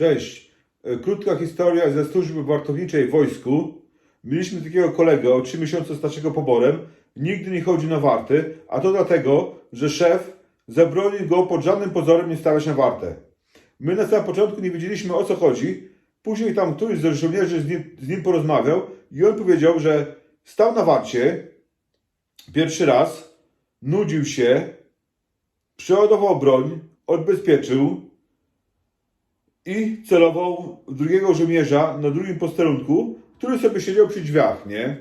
Cześć. E, Krótka historia ze służby wartowniczej w wojsku. Mieliśmy takiego kolegę o 3 miesiące starszego poborem. Nigdy nie chodzi na warty, a to dlatego, że szef zabronił go pod żadnym pozorem nie stawiać na wartę. My na samym początku nie wiedzieliśmy o co chodzi. Później tam któryś z żołnierzy z nim, z nim porozmawiał i on powiedział, że stał na warcie pierwszy raz, nudził się, przeładował broń, odbezpieczył, i celował w drugiego żołnierza na drugim posterunku, który sobie siedział przy drzwiach, nie?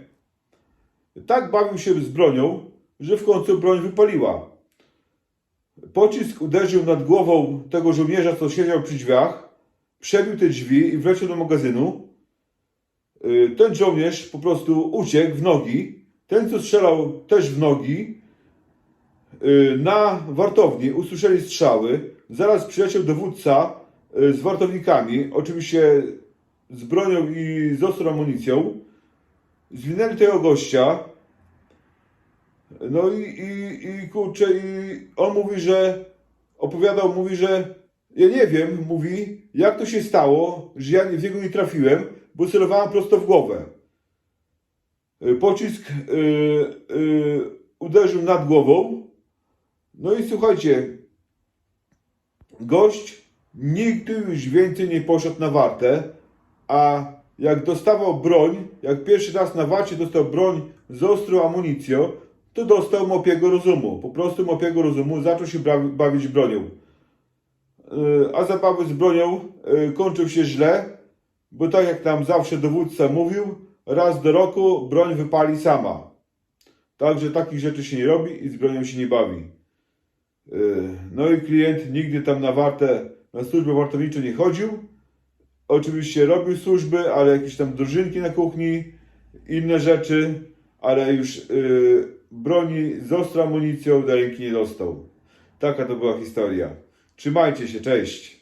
Tak bawił się z bronią, że w końcu broń wypaliła. Pocisk uderzył nad głową tego żołnierza, co siedział przy drzwiach, przebił te drzwi i wleciał do magazynu. Y, Ten żołnierz po prostu uciekł w nogi. Ten, co strzelał też w nogi, y, na wartowni usłyszeli strzały. Zaraz przyleciał dowódca z wartownikami, oczywiście z bronią i z ostrą amunicją. Zwinęli tego gościa. No i, i, i kurczę, i on mówi, że opowiadał, mówi, że ja nie wiem, mówi, jak to się stało, że ja w niego nie trafiłem, bo celowałem prosto w głowę. Y, Pocisk y, y, uderzył nad głową. No i słuchajcie, gość nigdy już więcej nie poszedł na wartę, a jak dostawał broń, jak pierwszy raz na warcie dostał broń z ostrą amunicją, to dostał mopiego rozumu. Po prostu mopiego rozumu zaczął się bawić bronią. Yy, A zabawy z bronią yy, kończył się źle, bo tak jak nam zawsze dowódca mówił, raz do roku broń wypali sama. Także takich rzeczy się nie robi i z bronią się nie bawi. Yy, No i klient nigdy tam na wartę, na służbę wartowniczą nie chodził. Oczywiście robił służby, ale jakieś tam drużynki na kuchni, inne rzeczy, ale już yy, broni z ostrą amunicją do ręki nie dostał. Taka to była historia. Trzymajcie się, cześć.